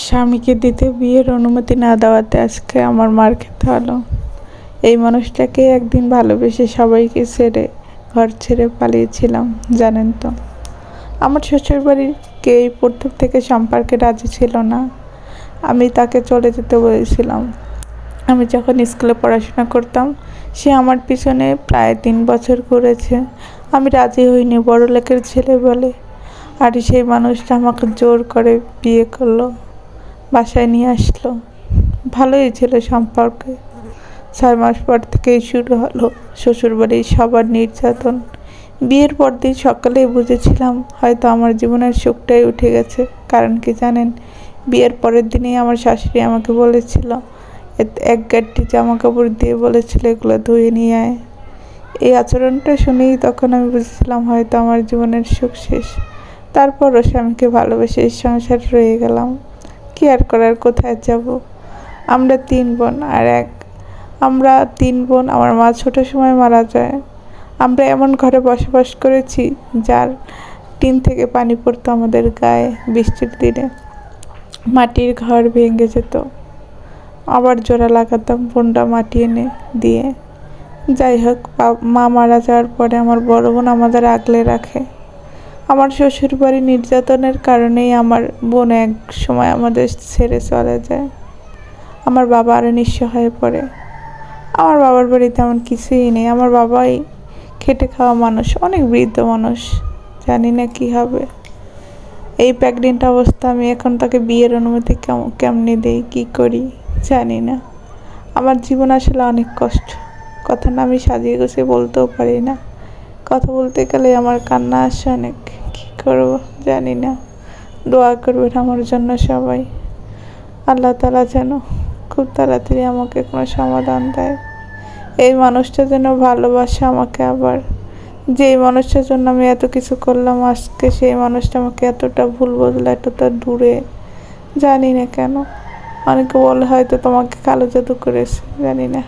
স্বামীকে দিতে বিয়ের অনুমতি না দেওয়াতে আজকে আমার মার খেতে হলো। এই মানুষটাকে একদিন ভালোবেসে সবাইকে ছেড়ে, ঘর ছেড়ে পালিয়েছিলাম, জানেন তো। আমার শ্বশুরবাড়ির কে এই প্রথম থেকে সম্পর্কে রাজি ছিল না। আমি তাকে চলে যেতে বলেছিলাম। আমি যখন স্কুলে পড়াশোনা করতাম, সে আমার পিছনে প্রায় তিন বছর ঘুরেছে। আমি রাজি হইনি বড় লোকের ছেলে বলে। আর সেই মানুষটা আমাকে জোর করে বিয়ে করল। বাসায় নিয়ে আসলো। ভালোই ছিল সম্পর্কে। ছয় মাস পর থেকেই শুরু হলো শ্বশুরবাড়ির সবার নির্যাতন। বিয়ের পর দিন সকালেই বুঝেছিলাম হয়তো আমার জীবনের সুখটাই উঠে গেছে। কারণ কি জানেন, বিয়ের পরের দিনেই আমার শাশুড়ি আমাকে বলেছিল এক গাড়ি জামা কাপড় দিয়ে বলেছিল এগুলো ধুয়ে নিয়ে আয়। এই আচরণটা শুনেই তখন আমি বুঝেছিলাম হয়তো আমার জীবনের সুখ শেষ। তারপরও স্বামীকে ভালোবেসে সংসার রয়ে গেলাম। কি আর করার, কোথায় যাব? আমরা তিন বোন আর এক। আমরা তিন বোন, আমার মা ছোট সময় মারা যায়। আমরা এমন ঘরে বসবাস করেছি, যার টিন থেকে পানি পড়তো আমাদের গায়ে বৃষ্টির দিনে। মাটির ঘর ভেঙে যেত। আবার জোড়া লাগাতাম বোনটা মাটি এনে দিয়ে। যাই হোক মা মারা যাওয়ার পরে আমার বড় বোন আমাদের আগলে রাখে। আমার শ্বশুর বাড়ি নির্যাতনের কারণেই আমার বোন এক সময় আমাদের ছেড়ে চলে যায়। আমার বাবা আরও নিঃস্ব হয়ে পড়ে। আমার বাবার বাড়ি তেমন কিছুই নেই। আমার বাবাই খেটে খাওয়া মানুষ, অনেক বৃদ্ধ মানুষ। জানি না কী হবে। এই প্রেগনেন্ট অবস্থা আমি এখন তাকে বিয়ের অনুমতি কেমন কেমনি দেই, কী করি, জানি না। আমার জীবন আসলে অনেক কষ্ট। কথা না আমি সাজিয়ে গুছিয়ে বলতেও পারি না। কথা বলতে গেলে আমার কান্না আসে অনেক। করব, জানি না। দোয়া করবেন আমার জন্য সবাই। আল্লাহ তালা যেন খুব তাড়াতাড়ি আমাকে কোনো সমাধান দেয়। এই মানুষটা যেন ভালোবাসে আমাকে আবার। যেই মানুষটার জন্য আমি এত কিছু করলাম আজকে, সেই মানুষটা আমাকে এতটা ভুল বুঝলো, এতটা দূরে। জানি না কেন। অনেকে বলে হয়তো তোমাকে কালো জাদু করেছে, জানি না।